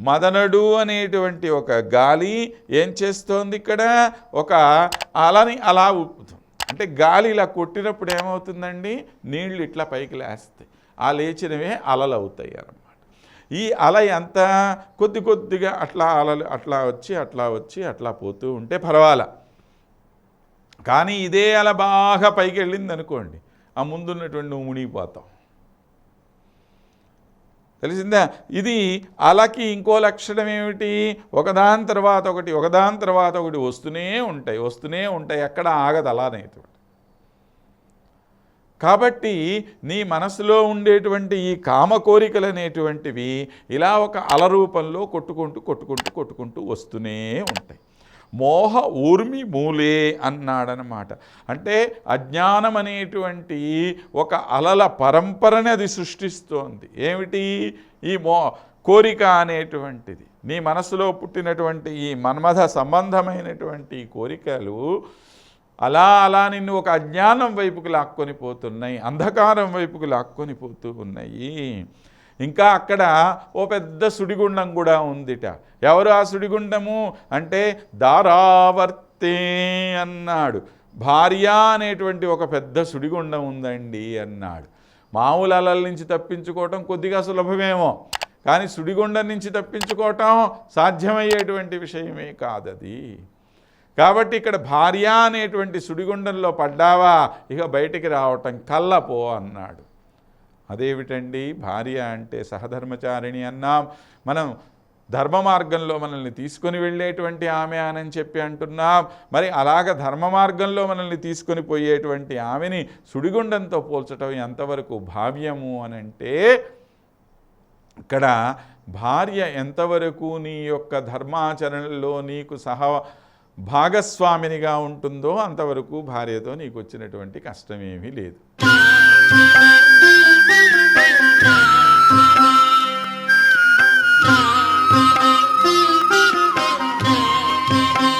మదనడు అనేటువంటి ఒక గాలి ఏం చేస్తోంది ఇక్కడ? ఒక అలని అలా ఊపుతుంది. అంటే గాలి ఇలా కొట్టినప్పుడు ఏమవుతుందండి? నీళ్ళు ఇట్లా పైకి లేస్తాయి. ఆ లేచినవే అలలు అవుతాయి అన్నమాట. ఈ అల ఎంత? కొద్ది కొద్దిగా అట్లా అలలు అట్లా వచ్చి అట్లా వచ్చి అట్లా పోతూ ఉంటే పర్వాలా. కానీ ఇదే అల బాగా పైకి వెళ్ళింది అనుకోండి ఆ ముందున్నటువంటి నువ్వు మునిగిపోతావు. తెలిసిందా? ఇది అలకి ఇంకో లక్షణం ఏమిటి? ఒకదాని తర్వాత ఒకటి ఒకదాని తర్వాత ఒకటి వస్తూనే ఉంటాయి వస్తూనే ఉంటాయి. ఎక్కడ ఆగదు అలానే కాబట్టి నీ మనసులో ఉండేటువంటి ఈ కామ కోరికలు అనేటువంటివి ఇలా ఒక అల రూపంలో కొట్టుకుంటూ కొట్టుకుంటూ కొట్టుకుంటూ వస్తూనే ఉంటాయి. మోహ ఊర్మి మూలే అన్నాడనమాట అంటే అజ్ఞానం అనేటువంటి ఒక అలల పరంపరని అది సృష్టిస్తోంది. ఏమిటి? ఈ మో కోరిక అనేటువంటిది. నీ మనసులో పుట్టినటువంటి ఈ మన్మథ సంబంధమైనటువంటి కోరికలు అలా అలా నిన్ను ఒక అజ్ఞానం వైపుకు లాక్కొని పోతున్నాయి అంధకారం వైపుకు లాక్కొని పోతూ ఉన్నాయి. ఇంకా అక్కడ ఓ పెద్ద సుడిగుండం కూడా ఉందిట. ఎవరు ఆ సుడిగుండము? అంటే దారావర్తే అన్నాడు. భార్య అనేటువంటి ఒక పెద్ద సుడిగుండం ఉందండి అన్నాడు. మామూలు అలల నుంచి తప్పించుకోవటం కొద్దిగా సులభమేమో. కానీ సుడిగుండం నుంచి తప్పించుకోవటం సాధ్యమయ్యేటువంటి విషయమే కాదది. కాబట్టి ఇక్కడ భార్య అనేటువంటి సుడిగుండంలో పడ్డావా? ఇక బయటికి రావటం కల్లపో అన్నాడు. అదేమిటండి? భార్య అంటే సహధర్మచారిణి అన్నాం. మనం ధర్మ మార్గంలో మనల్ని తీసుకొని వెళ్ళేటువంటి ఆమె అని చెప్పి అంటున్నాం. మరి అలాగ ధర్మ మార్గంలో మనల్ని తీసుకొని పోయేటువంటి ఆమెని సుడిగుండంతో పోల్చటం ఎంతవరకు భావ్యము అని అంటే ఇక్కడ భార్య ఎంతవరకు నీ యొక్క ధర్మాచరణలో నీకు సహ భాగస్వామినిగా ఉంటుందో అంతవరకు భార్యతో నీకు వచ్చినటువంటి కష్టమేమీ లేదు.